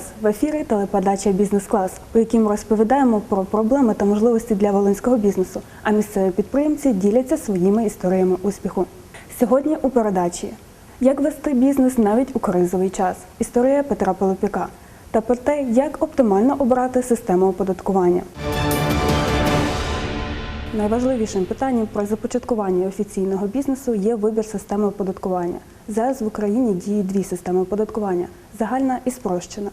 Вітаю в ефірі телепередача Бізнес-клас, у якій розповідаємо про проблеми та можливості для волинського бізнесу. А місцеві підприємці діляться своїми історіями успіху. Сьогодні у передачі як вести бізнес навіть у кризовий час. Історія Петра Пилипюка та про те, як оптимально обрати систему оподаткування. Найважливішим питанням про започаткування офіційного бізнесу є вибір системи оподаткування. Зараз в Україні діють дві системи оподаткування загальна і спрощена.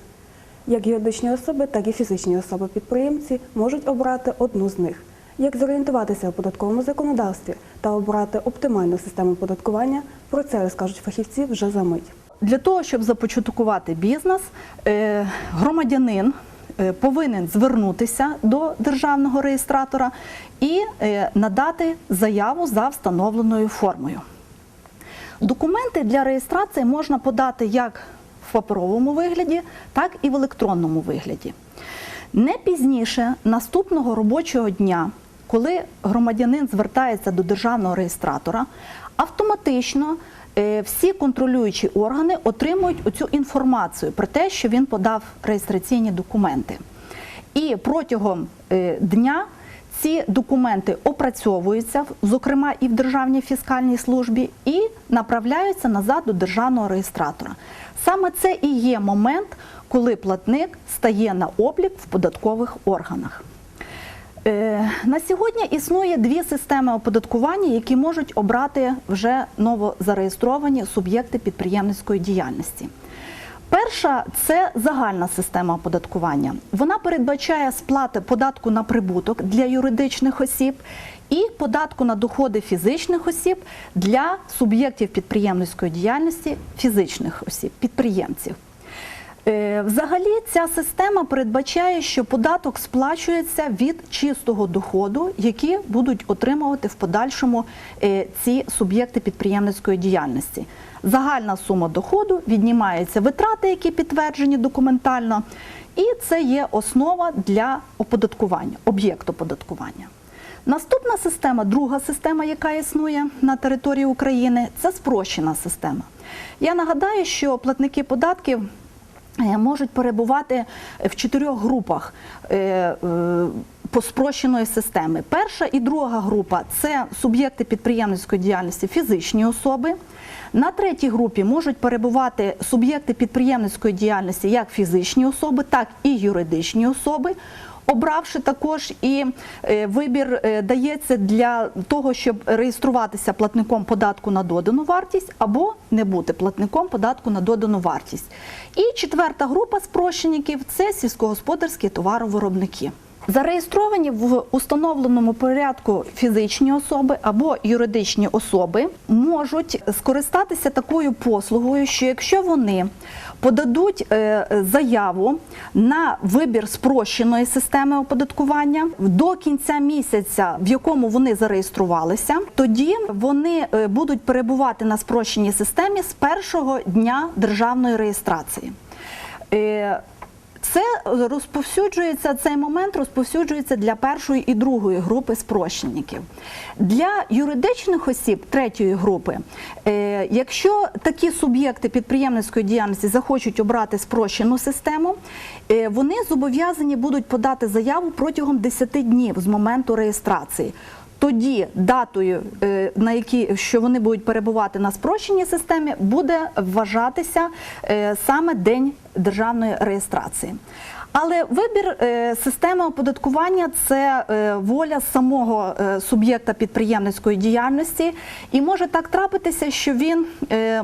Як юридичні особи, так і фізичні особи-підприємці можуть обрати одну з них. Як зорієнтуватися у податковому законодавстві та обрати оптимальну систему оподаткування, про це розкажуть фахівці вже за мить. Для того, щоб започаткувати бізнес, е, громадянин е, повинен звернутися до державного реєстратора і е, надати заяву за встановленою формою. Документи для реєстрації можна подати як в паперовому вигляді, так і в електронному вигляді. Не пізніше наступного робочого дня, коли громадянин звертається до державного реєстратора, автоматично е, всі контролюючі органи отримують оцю інформацію про те, що він подав реєстраційні документи. І протягом е, дня ці документи опрацьовуються, зокрема і в Державній фіскальній службі, і направляються назад до державного реєстратора. Саме це і є момент, коли платник стає на облік в податкових органах. Е, На сьогодні існує дві системи оподаткування, які можуть обрати вже новозареєстровані суб'єкти підприємницької діяльності. Перша це загальна система оподаткування. Вона передбачає сплати податку на прибуток для юридичних осіб і податку на доходи фізичних осіб для суб'єктів підприємницької діяльності фізичних осіб, підприємців. Е, Взагалі ця система передбачає, що податок сплачується від чистого доходу, які будуть отримувати в подальшому е, ці суб'єкти підприємницької діяльності. Загальна сума доходу віднімаються витрати, які підтверджені документально, і це є основа для оподаткування, об'єкт оподаткування. Наступна система, друга система, яка існує на території України, це спрощена система. Я нагадаю, що платники податків можуть перебувати в чотирьох групах е, е, по спрощеної системи. Перша і друга група це суб'єкти підприємницької діяльності фізичні особи. На третій групі можуть перебувати суб'єкти підприємницької діяльності як фізичні особи, так і юридичні особи. Обравши також і е, вибір е, дається для того, щоб реєструватися платником податку на додану вартість або не бути платником податку на додану вартість. І четверта група спрощеників це сільськогосподарські товаровиробники. Зареєстровані в установленому порядку фізичні особи або юридичні особи можуть скористатися такою послугою, що якщо вони подадуть е, заяву на вибір спрощеної системи оподаткування до кінця місяця, в якому вони зареєструвалися, тоді вони е, будуть перебувати на спрощеній системі з першого дня державної реєстрації. Це розповсюджується цей момент розповсюджується для першої і другої групи спрощеників. Для юридичних осіб третьої групи, е, якщо такі суб'єкти підприємницької діяльності захочуть обрати спрощену систему, е, вони зобов'язані будуть подати заяву протягом 10 днів з моменту реєстрації. Тоді датою, е, на якій що вони будуть перебувати на спрощеній системі, буде вважатися е, саме день державної реєстрації. Але вибір е, системи оподаткування це воля самого суб'єкта підприємницької діяльності, і може так трапитися, що він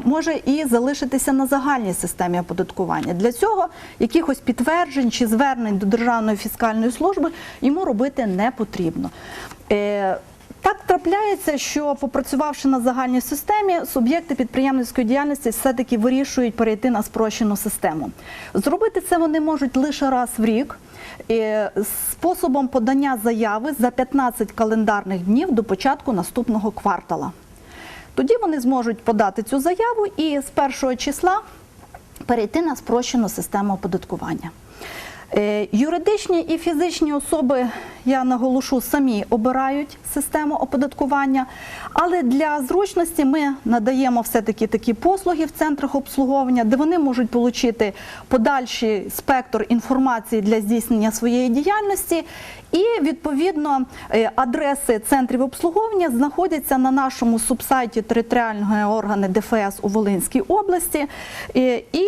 може і залишитися на загальній системі оподаткування. Для цього якихось підтверджень чи звернень до Державної фіскальної служби йому робити не потрібно. Е, так трапляється, що попрацювавши на загальній системі, суб'єкти підприємницької діяльності все-таки вирішують перейти на спрощену систему. Зробити це вони можуть лише раз в рік е, способом подання заяви за 15 календарних днів до початку наступного квартала. Тоді вони зможуть подати цю заяву і з першого числа перейти на спрощену систему оподаткування. Е, Юридичні і фізичні особи, я наголошу, самі обирають систему оподаткування, але для зручності ми надаємо все-таки такі послуги в центрах обслуговування, де вони можуть отримати подальший спектр інформації для здійснення своєї діяльності. І відповідно е, адреси центрів обслуговування знаходяться на нашому субсайті територіального органу ДФС у Волинській області, Е, і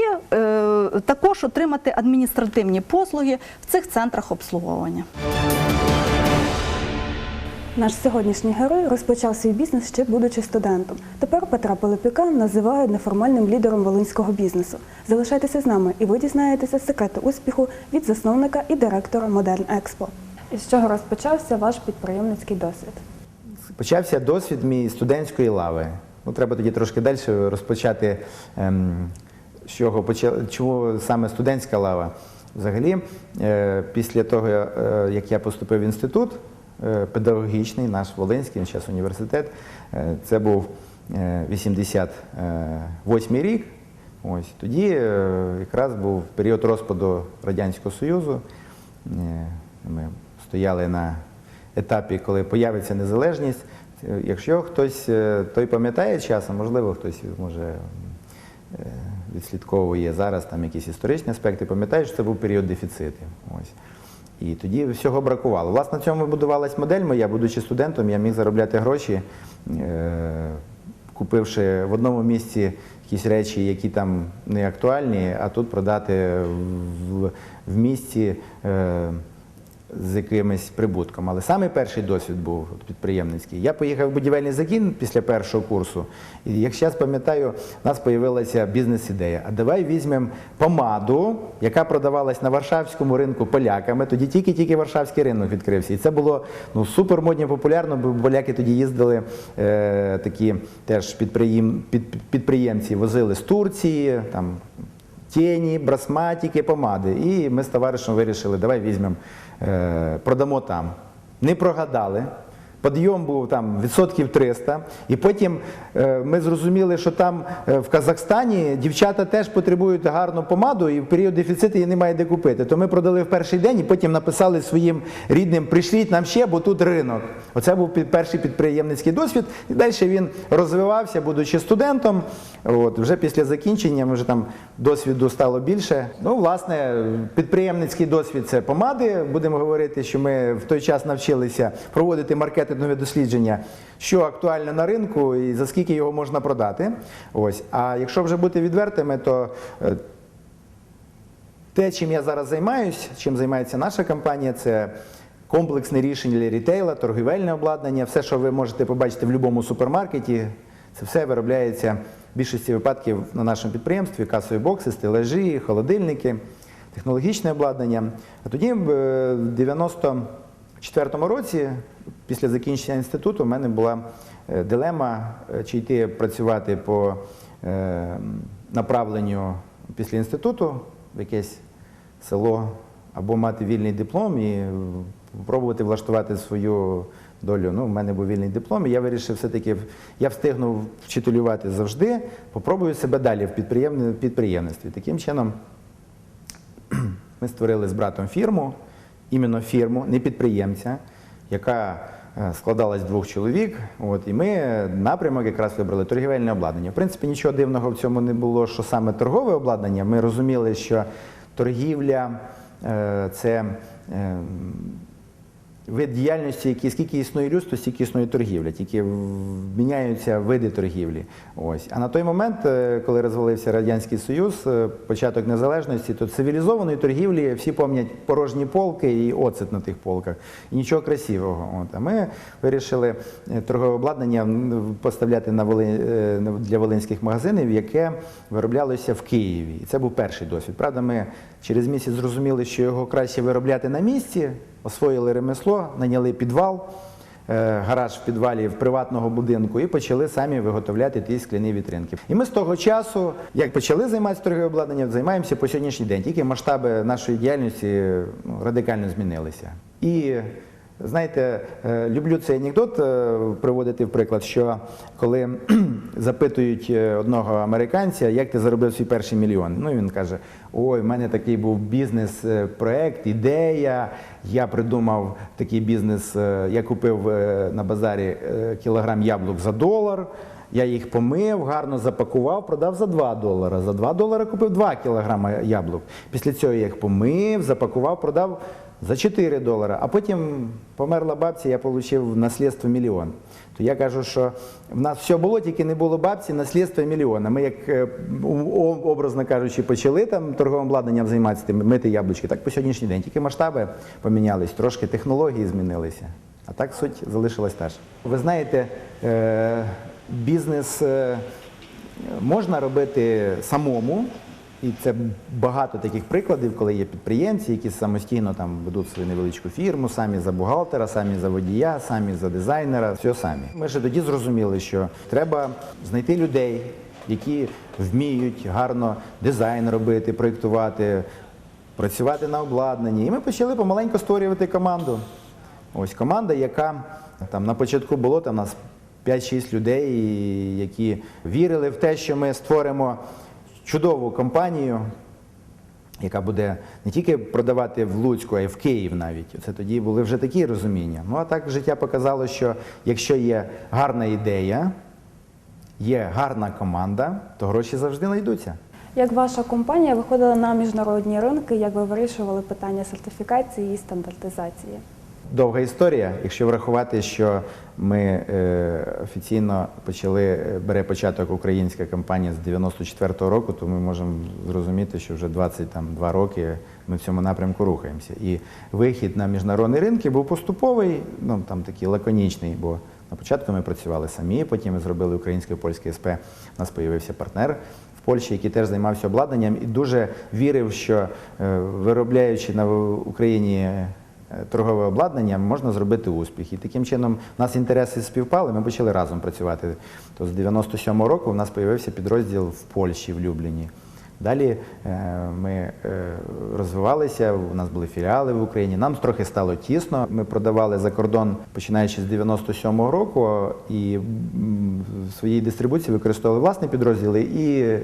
також отримати адміністративні послуги в цих центрах обслуговування. Наш сьогоднішній герой розпочав свій бізнес ще будучи студентом. Тепер Петра Пилипюка називають неформальним лідером волинського бізнесу. Залишайтеся з нами, і ви дізнаєтеся секрети успіху від засновника і директора Модерн Експо. Із чого розпочався ваш підприємницький досвід? Почався досвід мій студентської лави. Ну, треба тоді трошки далі розпочати, ем, з чого почав, чому саме студентська лава. Взагалі, е, після того, е, як я поступив в інститут е, педагогічний, наш Волинський, зараз університет, це був е, 88 рік. Ось тоді якраз був період розпаду Радянського Союзу. Ми стояли на етапі, коли появиться незалежність. Якщо хтось той пам'ятає часом, можливо, хтось може відслідковує зараз там якісь історичні аспекти, пам'ятає, що це був період дефіцитів. Ось. І тоді всього бракувало. Власне, на цьому будувалась модель моя, будучи студентом, я міг заробляти гроші, е, купивши в одному місці якісь речі, які там не актуальні, а тут продати в, місті. З якимось прибутком. Але саме перший досвід був підприємницький. Я поїхав в будівельний загін після першого курсу, і як зараз пам'ятаю, у нас з'явилася бізнес-ідея. А давай візьмемо помаду, яка продавалась на Варшавському ринку поляками. Тоді тільки-тільки Варшавський ринок відкрився. І це було ну, супер модно популярно, бо поляки тоді їздили е, такі теж підприєм, під, підприємці, возили з Турції, там тіні, брасматики, помади. І ми з товаришем вирішили, давай візьмемо, продамо там. Не прогадали. Підйом був там відсотків 300. І потім е, ми зрозуміли, що там е, в Казахстані дівчата теж потребують гарну помаду, і в період дефіциту її немає де купити. То ми продали в перший день і потім написали своїм рідним, прийшліть нам ще, бо тут ринок. Оце був перший підприємницький досвід. І далі він розвивався, будучи студентом. От, вже після закінчення, вже там досвіду стало більше. Ну, власне, підприємницький досвід це помади. Будемо говорити, що ми в той час навчилися проводити маркетингові дослідження, що актуально на ринку і за скільки його можна продати. Ось. А якщо вже бути відвертими, то е, те, чим я зараз займаюсь, чим займається наша компанія, це комплексне рішення для рітейла, торгівельне обладнання, все, що ви можете побачити в будь-якому супермаркеті, це все виробляється в більшості випадків на нашому підприємстві, касові бокси, стелажі, холодильники, технологічне обладнання. А тоді в е, 94-му році, після закінчення інституту, в мене була е, дилема, е, чи йти працювати по е, направленню після інституту в якесь село або мати вільний диплом і пробувати влаштувати свою долю. Ну, в мене був вільний диплом, і я вирішив все-таки, я встигну вчителювати завжди, попробую себе далі в підприємництві. Таким чином, ми створили з братом фірму, іменно фірму, не підприємця, яка складалась з двох чоловік. От, і ми напрямок якраз вибрали торгівельне обладнання. В принципі, нічого дивного в цьому не було, що саме торгове обладнання. Ми розуміли, що торгівля е, це. Вид діяльності, який скільки існує людство, стільки існує торгівля, тільки міняються види торгівлі. Ось. А на той момент, е, коли розвалився Радянський Союз, е, початок незалежності, то цивілізованої торгівлі всі пам'ятають порожні полки і оцет на тих полках. І нічого красивого. От. А ми вирішили е, торгове обладнання поставляти на Воли... е, для волинських магазинів, яке вироблялося в Києві. І це був перший досвід. Правда, ми через місяць зрозуміли, що його краще виробляти на місці, освоїли ремесло, наняли підвал, е, гараж в підвалі в приватного будинку і почали самі виготовляти ті скляні вітринки. І ми з того часу, як почали займатися торговим обладнанням, займаємося по сьогоднішній день. Тільки масштаби нашої діяльності ну, радикально змінилися. І Знаєте, е, люблю цей анекдот е, приводити в приклад, що коли запитують е, одного американця, як ти заробив свій перший мільйон, ну він каже: Ой, в мене такий був бізнес-проект, ідея. Я придумав такий бізнес. Я купив на базарі кілограм яблук за долар. Я їх помив, гарно запакував, продав за 2 долара. За 2 долара купив 2 кілограми яблук. Після цього я їх помив, запакував, продав за 4 долара. А потім померла бабця, я отримав наслідство мільйон. То я кажу, що в нас все було, тільки не було бабці, наслідство мільйона. Ми, як е, образно кажучи, почали там торговим обладнанням займатися, мити яблучки, так по сьогоднішній день. Тільки масштаби помінялись, трошки технології змінилися. А так суть залишилась та ж. Ви знаєте, е, бізнес е, можна робити самому, і це багато таких прикладів, коли є підприємці, які самостійно там ведуть свою невеличку фірму, самі за бухгалтера, самі за водія, самі за дизайнера, все самі. Ми ще тоді зрозуміли, що треба знайти людей, які вміють гарно дизайн робити, проєктувати, працювати на обладнанні. І ми почали помаленьку створювати команду. Ось команда, яка там на початку було там нас 5-6 людей, які вірили в те, що ми створимо чудову компанію, яка буде не тільки продавати в Луцьку, а й в Київ навіть. Це тоді були вже такі розуміння. Ну а так життя показало, що якщо є гарна ідея, є гарна команда, то гроші завжди знайдуться. Як ваша компанія виходила на міжнародні ринки, як ви вирішували питання сертифікації і стандартизації? Довга історія. Якщо врахувати, що ми е, офіційно почали, е, бере початок українська компанія з 94-го року, то ми можемо зрозуміти, що вже 22 роки ми в цьому напрямку рухаємося. І вихід на міжнародні ринки був поступовий, ну там такий лаконічний, бо на початку ми працювали самі, потім ми зробили українське польське СП. У нас з'явився партнер в Польщі, який теж займався обладнанням і дуже вірив, що е, виробляючи на Україні торгове обладнання, можна зробити успіх. І таким чином у нас інтереси співпали, ми почали разом працювати. То з 97-го року у нас з'явився підрозділ в Польщі, в Любліні. Далі е, ми е, розвивалися, у нас були філіали в Україні. Нам трохи стало тісно. Ми продавали за кордон починаючи з 97-го року і в своїй дистрибуції використовували власні підрозділи і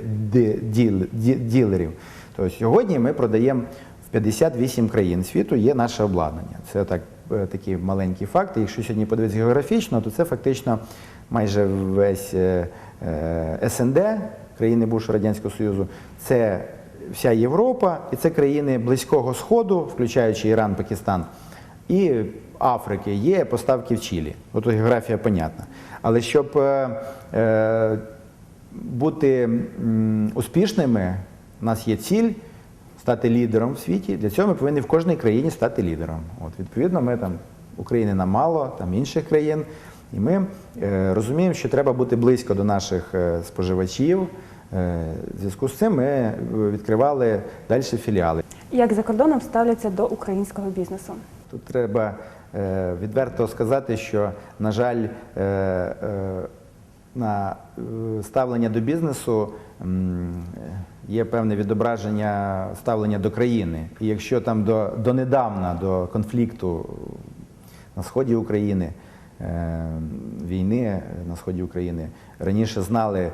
ділерів. Тобто сьогодні ми продаємо в 58 країн світу є наше обладнання. Це так, е, такі маленькі факти. Якщо сьогодні подивитися географічно, то це фактично майже весь е, е, СНД, країни бувшого Радянського Союзу, це вся Європа і це країни Близького Сходу, включаючи Іран, Пакистан, і Африки. Є поставки в Чилі. От географія понятна. Але щоб бути успішними, у нас є ціль стати лідером в світі. Для цього ми повинні в кожній країні стати лідером. От, відповідно, ми там України нам мало, там інших країн. І ми е, розуміємо, що треба бути близько до наших е, споживачів. Е, в зв'язку з цим ми е, відкривали далі філіали. Як за кордоном ставляться до українського бізнесу? Тут треба е, відверто сказати, що, на жаль, е, е, на е, ставлення до бізнесу е, є певне відображення ставлення до країни. І якщо там до, донедавна, до конфлікту на сході України, е, війни на сході України, раніше знали е,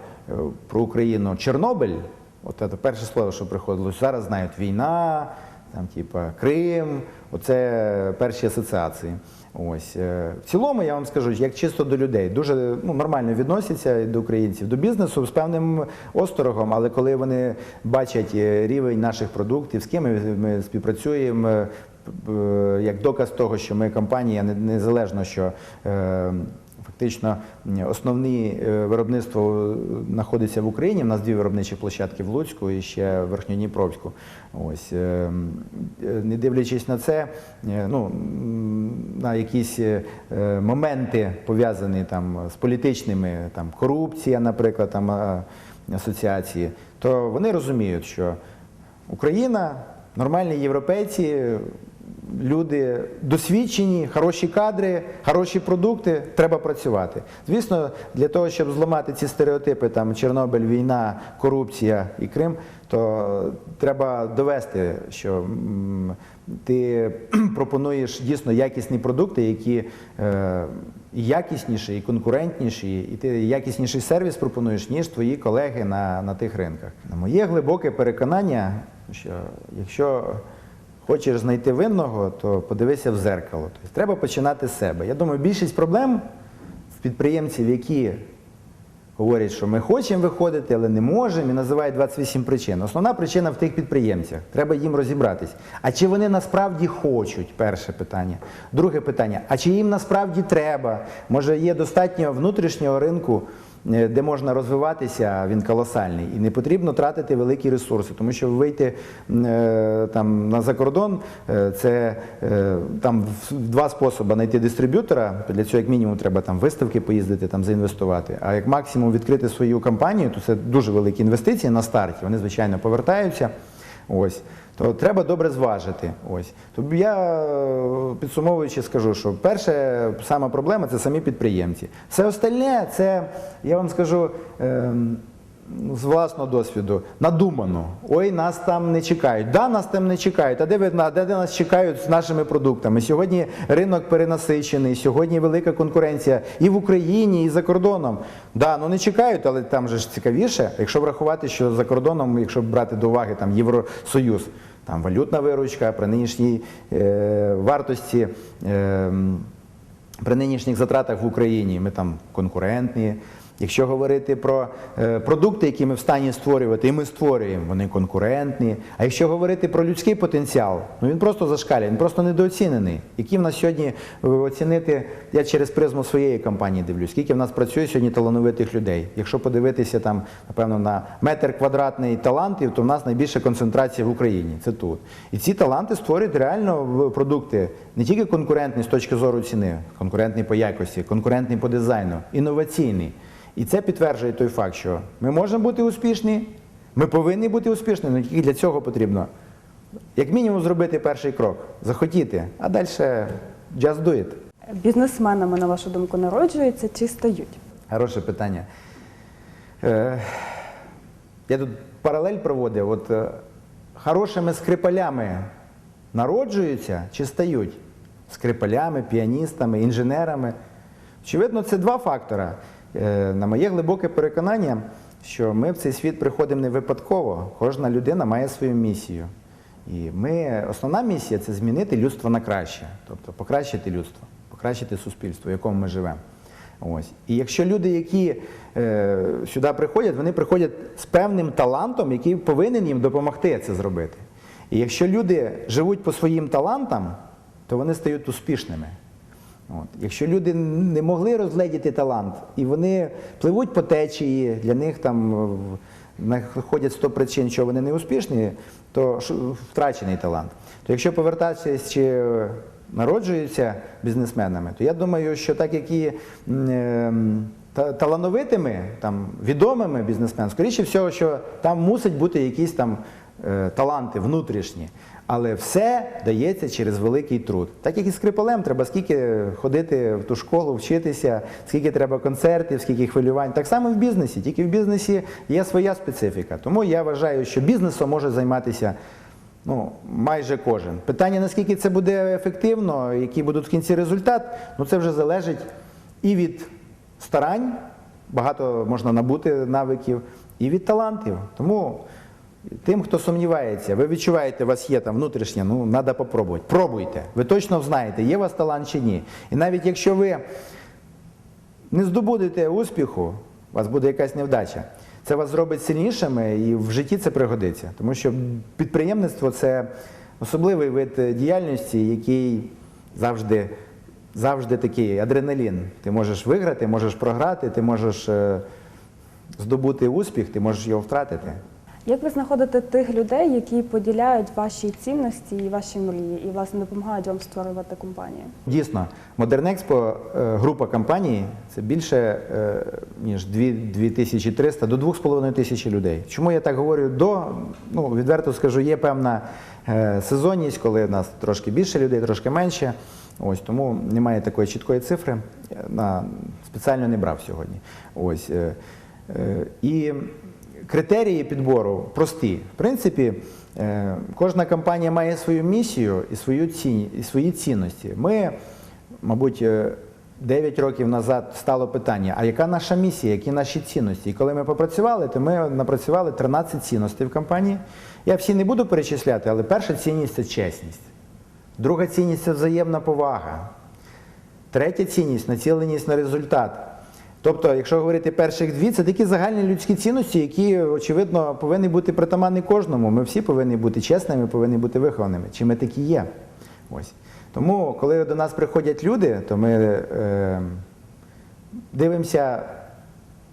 про Україну Чорнобиль, от це перше слово, що приходило, зараз знають війна, там, типа Крим, оце перші асоціації. Ось е, в цілому я вам скажу, як чисто до людей, дуже ну, нормально відносяться до українців, до бізнесу з певним осторогом, але коли вони бачать е, рівень наших продуктів, з ким ми, співпрацюємо. е, Як доказ того, що ми компанія незалежно, що фактично основне виробництво знаходиться в Україні. У нас дві виробничі площадки в Луцьку і ще в Верхньодніпровську. Ось е, м, е, не дивлячись на це, ну на якісь е, е, моменти пов'язані там з політичними, там корупція, наприклад, там е, асоціації, то вони розуміють, що Україна, нормальні європейці люди досвідчені, хороші кадри, хороші продукти, треба працювати. Звісно, для того, щоб зламати ці стереотипи, там Чорнобиль, війна, корупція і Крим, то треба довести, що ти пропонуєш дійсно якісні продукти, які е, якісніші, і конкурентніші, і ти якісніший сервіс пропонуєш, ніж твої колеги на, на тих ринках. На моє глибоке переконання, що якщо хочеш знайти винного, то подивися в зеркало. Тобто треба починати з себе. Я думаю, більшість проблем в підприємців, які говорять, що ми хочемо виходити, але не можемо, і називають 28 причин. Основна причина в тих підприємцях. Треба їм розібратись. А чи вони насправді хочуть? Перше питання. Друге питання: а чи їм насправді треба? Може, є достатньо внутрішнього ринку, де можна розвиватися, він колосальний, і не потрібно тратити великі ресурси, тому що вийти е, там на закордон е, це е, там два способи знайти дистриб'ютора. Для цього як мінімум треба там виставки поїздити, там заінвестувати. А як максимум відкрити свою компанію, то це дуже великі інвестиції на старті. Вони звичайно повертаються. Ось. То треба добре зважити. Ось. Тобто я е, підсумовуючи скажу, що перша сама проблема це самі підприємці. Все остальне, це, я вам скажу, ем, з власного досвіду, надумано. Ой, нас там не чекають. Да, нас там не чекають. А де ви де, де нас чекають з нашими продуктами? Сьогодні ринок перенасичений, сьогодні велика конкуренція і в Україні, і за кордоном. Да, ну не чекають, але там же ж цікавіше. Якщо врахувати, що за кордоном, якщо брати до уваги там Євросоюз, там валютна виручка при нинішній е, вартості. Е, при нинішніх затратах в Україні ми там конкурентні. Якщо говорити про е, продукти, які ми в стані створювати, і ми створюємо, вони конкурентні. А якщо говорити про людський потенціал, ну він просто зашкалює, він просто недооцінений. Які в нас сьогодні е, оцінити, я через призму своєї компанії дивлюсь, скільки в нас працює сьогодні талановитих людей. Якщо подивитися там, напевно, на метр квадратний талантів, то в нас найбільша концентрація в Україні. Це тут. І ці таланти створюють реально в- продукти не тільки конкурентні з точки зору ціни, конкурентний по якості, конкурентний по дизайну, інноваційний. І це підтверджує той факт, що ми можемо бути успішні, ми повинні бути успішними, але тільки для цього потрібно, як мінімум, зробити перший крок, захотіти, а далі just do it. Бізнесменами, на вашу думку, народжуються чи стають? Хороше питання. Е, я тут паралель проводив. От, е, хорошими скрипалями народжуються чи стають? Скрипалями, піаністами, інженерами. Очевидно, це два фактора. Е, на моє глибоке переконання, що ми в цей світ приходимо не випадково. Кожна людина має свою місію. І ми, основна місія це змінити людство на краще, тобто покращити людство, покращити суспільство, в якому ми живемо. Ось. І якщо люди, які е, сюди приходять, вони приходять з певним талантом, який повинен їм допомогти це зробити. І якщо люди живуть по своїм талантам, то вони стають успішними. От. Якщо люди не могли розгледіти талант, і вони пливуть по течії, для них там е, знаходять 100 причин, що вони не успішні, то втрачений талант. То якщо повертатися чи е, народжуються бізнесменами, то я думаю, що так як і е, талановитими, там, відомими бізнесменами, скоріше всього, що там мусить бути якісь там таланти внутрішні. Але все дається через великий труд. Так як і скрипалем, треба скільки ходити в ту школу, вчитися, скільки треба концертів, скільки хвилювань. Так само в бізнесі. Тільки в бізнесі є своя специфіка. Тому я вважаю, що бізнесом може займатися ну, майже кожен. Питання, наскільки це буде ефективно, який буде в кінці результат, ну це вже залежить і від старань, багато можна набути навиків, і від талантів. Тому тим, хто сумнівається, ви відчуваєте, у вас є там внутрішнє, ну треба попробувати. Пробуйте. Ви точно знаєте, є у вас талант чи ні. І навіть якщо ви не здобудете успіху, у вас буде якась невдача. Це вас зробить сильнішими і в житті це пригодиться. Тому що підприємництво це особливий вид діяльності, який завжди, завжди такий адреналін. Ти можеш виграти, можеш програти, ти можеш е, здобути успіх, ти можеш його втратити. Як ви знаходите тих людей, які поділяють ваші цінності і ваші мрії, і власне допомагають вам створювати компанію? Дійсно, Модернекспо е, група компаній це більше е, ніж 2300 до 2,5 тисячі людей. Чому я так говорю? До ну відверто скажу, є певна е, сезонність, коли в нас трошки більше людей, трошки менше. Ось тому немає такої чіткої цифри. На спеціально не брав сьогодні. Ось і критерії підбору прості. В принципі, е, кожна компанія має свою місію і свою ціні, і свої цінності. Ми, мабуть, е, 9 років назад стало питання: а яка наша місія, які наші цінності? І коли ми попрацювали, то ми напрацювали 13 цінностей в компанії. Я всі не буду перечисляти, але перша цінність це чесність. Друга цінність це взаємна повага. Третя цінність націленість на результат. Тобто, якщо говорити перших дві, це такі загальні людські цінності, які, очевидно, повинні бути притаманні кожному. Ми всі повинні бути чесними, повинні бути вихованими. Чи ми такі є? Ось. Тому, коли до нас приходять люди, то ми е, дивимося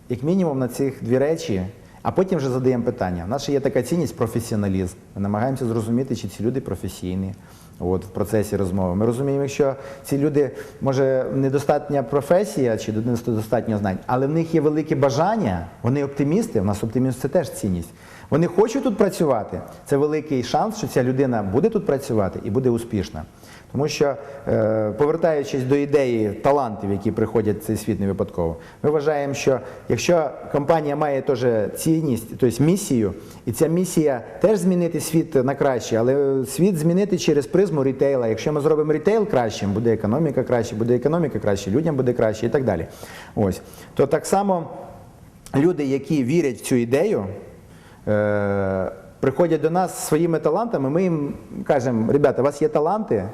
як мінімум на цих дві речі, а потім вже задаємо питання. У нас ще є така цінність професіоналізм. Ми намагаємося зрозуміти, чи ці люди професійні. От в процесі розмови. Ми розуміємо, якщо ці люди, може, недостатня професія чи недостатньо знань, але в них є велике бажання, вони оптимісти, у нас оптиміст це теж цінність. Вони хочуть тут працювати. Це великий шанс, що ця людина буде тут працювати і буде успішна. Тому що, е, повертаючись до ідеї талантів, які приходять в цей світ не випадково, ми вважаємо, що якщо компанія має теж цінність, тобто місію, і ця місія теж змінити світ на краще, але світ змінити через призму рітейла. Якщо ми зробимо рітейл кращим, буде економіка краще, буде економіка краще, людям буде краще і так далі. Ось то так само люди, які вірять в цю ідею. Е, приходять до нас своїми талантами, ми їм кажемо, ребята, у вас є таланти,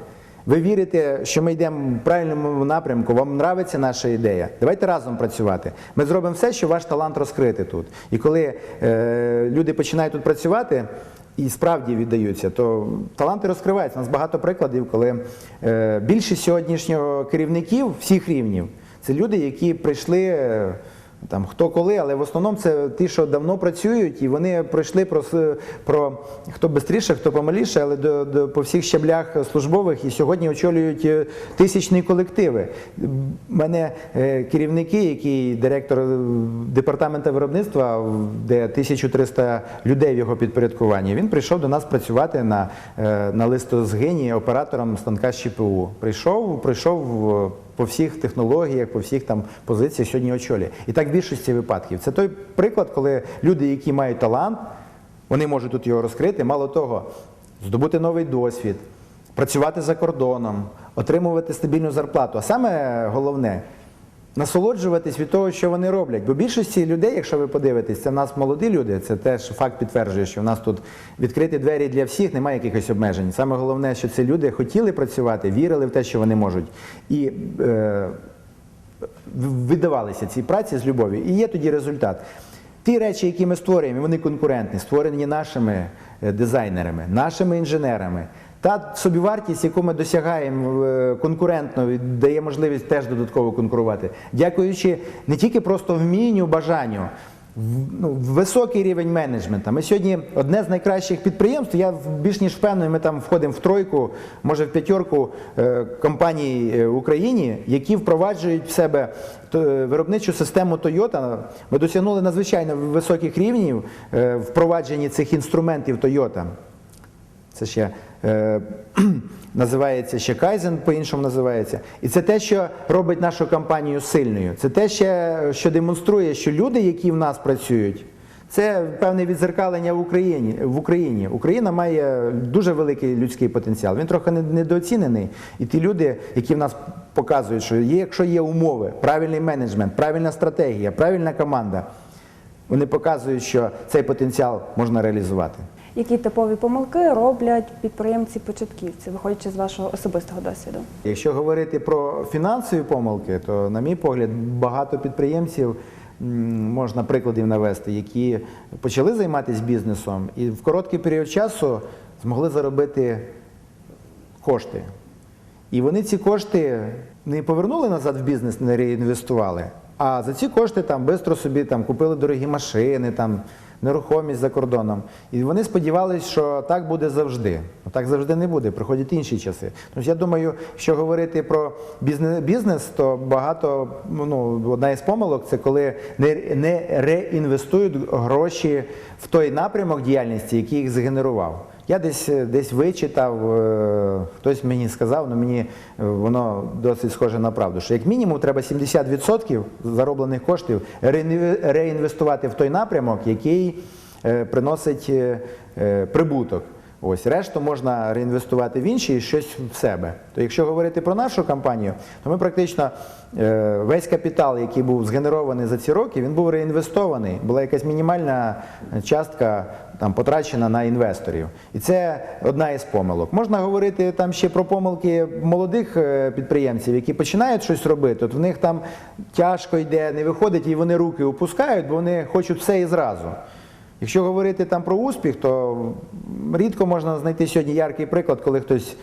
ви вірите, що ми йдемо в правильному напрямку, вам подобається наша ідея. Давайте разом працювати. Ми зробимо все, щоб ваш талант розкрити тут. І коли е, люди починають тут працювати, і справді віддаються, то таланти розкриваються. У нас багато прикладів, коли е, більшість сьогоднішнього керівників всіх рівнів це люди, які прийшли. Там хто коли, але в основному це ті, що давно працюють, і вони пройшли про, про хто швидше, хто помаліше, але до, до, по всіх щаблях службових і сьогодні очолюють е, тисячні колективи. У мене е, керівники, який директор е, департаменту виробництва, де 1300 людей в його підпорядкуванні, він прийшов до нас працювати на, е, на листозгині оператором станка з ЧПУ. Прийшов, прийшов е, по всіх технологіях, по всіх там позиціях сьогодні очолює. І так в більшості випадків. Це той приклад, коли люди, які мають талант, вони можуть тут його розкрити. Мало того, здобути новий досвід, працювати за кордоном, отримувати стабільну зарплату. А саме головне насолоджуватись від того, що вони роблять. Бо більшості людей, якщо ви подивитесь, це в нас молоді люди, це теж факт підтверджує, що в нас тут відкриті двері для всіх, немає якихось обмежень. Саме головне, що ці люди хотіли працювати, вірили в те, що вони можуть. І е, віддавалися цій праці з любов'ю. І є тоді результат. Ті речі, які ми створюємо, вони конкурентні, створені нашими е, дизайнерами, нашими інженерами. Та собівартість, яку ми досягаємо е, конкурентно, дає можливість теж додатково конкурувати, дякуючи не тільки просто вмінню, бажанню, ну, високий рівень менеджменту. Ми сьогодні одне з найкращих підприємств. Я більш ніж впевнений, ми там входимо в тройку, може в п'ятерку е, компаній е, в Україні, які впроваджують в себе виробничу систему Toyota. Ми досягнули надзвичайно високих рівнів впровадженні цих інструментів Toyota. Це ще називається ще Kaizen, по-іншому називається. І це те, що робить нашу компанію сильною. Це те, що демонструє, що люди, які в нас працюють, це певне відзеркалення в Україні. В Україні. Україна має дуже великий людський потенціал. Він трохи недооцінений. І ті люди, які в нас показують, що є, якщо є умови, правильний менеджмент, правильна стратегія, правильна команда, вони показують, що цей потенціал можна реалізувати. Які типові помилки роблять підприємці-початківці, виходячи з вашого особистого досвіду? Якщо говорити про фінансові помилки, то, на мій погляд, багато підприємців можна прикладів навести, які почали займатися бізнесом і в короткий період часу змогли заробити кошти. І вони ці кошти не повернули назад в бізнес, не реінвестували, а за ці кошти там швидко собі там, купили дорогі машини, там, нерухомість за кордоном. І вони сподівалися, що так буде завжди. Ну, так завжди не буде, приходять інші часи. Тож я думаю, що говорити про бізнес, то багато, ну, одна із помилок це коли не реінвестують гроші в той напрямок діяльності, який їх згенерував. Я десь, десь вичитав, е, хтось мені сказав, але мені е, воно досить схоже на правду, що як мінімум треба 70% зароблених коштів реінве- реінвестувати в той напрямок, який е, приносить е, е, прибуток. Ось решту можна реінвестувати в інші і щось в себе. То якщо говорити про нашу компанію, то ми практично е, весь капітал, який був згенерований за ці роки, він був реінвестований. Була якась мінімальна частка там потрачена на інвесторів. І це одна із помилок. Можна говорити там ще про помилки молодих е, підприємців, які починають щось робити. От в них там тяжко йде, не виходить, і вони руки опускають, бо вони хочуть все і зразу. Якщо говорити там про успіх, то рідко можна знайти сьогодні яркий приклад, коли хтось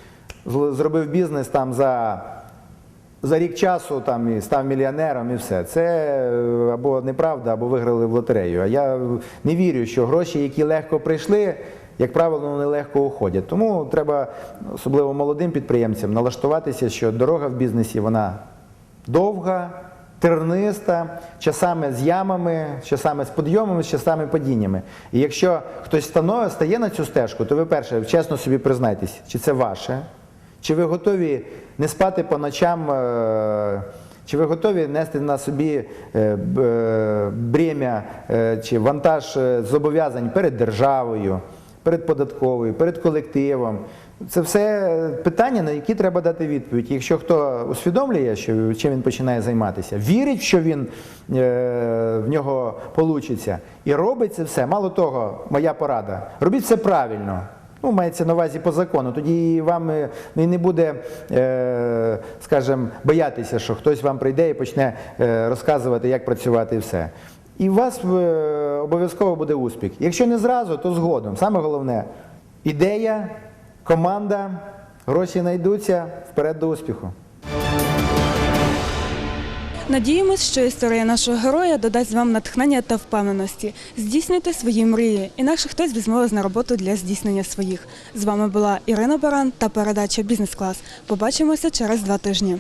зробив бізнес там за, за рік часу там, і став мільйонером і все. Це е, або неправда, або виграли в лотерею. А я не вірю, що гроші, які легко прийшли, як правило, вони легко уходять. Тому треба, особливо молодим підприємцям, налаштуватися, що дорога в бізнесі вона довга, терниста, часами з ямами, часами з підйомами, часами падіннями. І якщо хтось становить, стає на цю стежку, то ви перше, чесно собі признайтесь, чи це ваше, чи ви готові не спати по ночам, е, чи ви готові нести на собі е, е, бремя чи вантаж зобов'язань перед державою, перед податковою, перед колективом. Це все питання, на які треба дати відповідь. Якщо хто усвідомлює, що чим він починає займатися, вірить, що він е, в нього вийде, і робить це все. Мало того, моя порада, робіть все правильно. Ну, мається на увазі по закону. Тоді вам е, і не буде, е, скажімо, боятися, що хтось вам прийде і почне е, розказувати, як працювати і все. І у вас е, обов'язково буде успіх. Якщо не зразу, то згодом. Саме головне ідея, команда, гроші знайдуться вперед до успіху. Надіємось, що історія нашого героя додасть вам натхнення та впевненості. Здійснюйте свої мрії, інакше хтось візьме вас на роботу для здійснення своїх. З вами була Ірина Баран та передача Бізнес-клас. Побачимося через два тижні.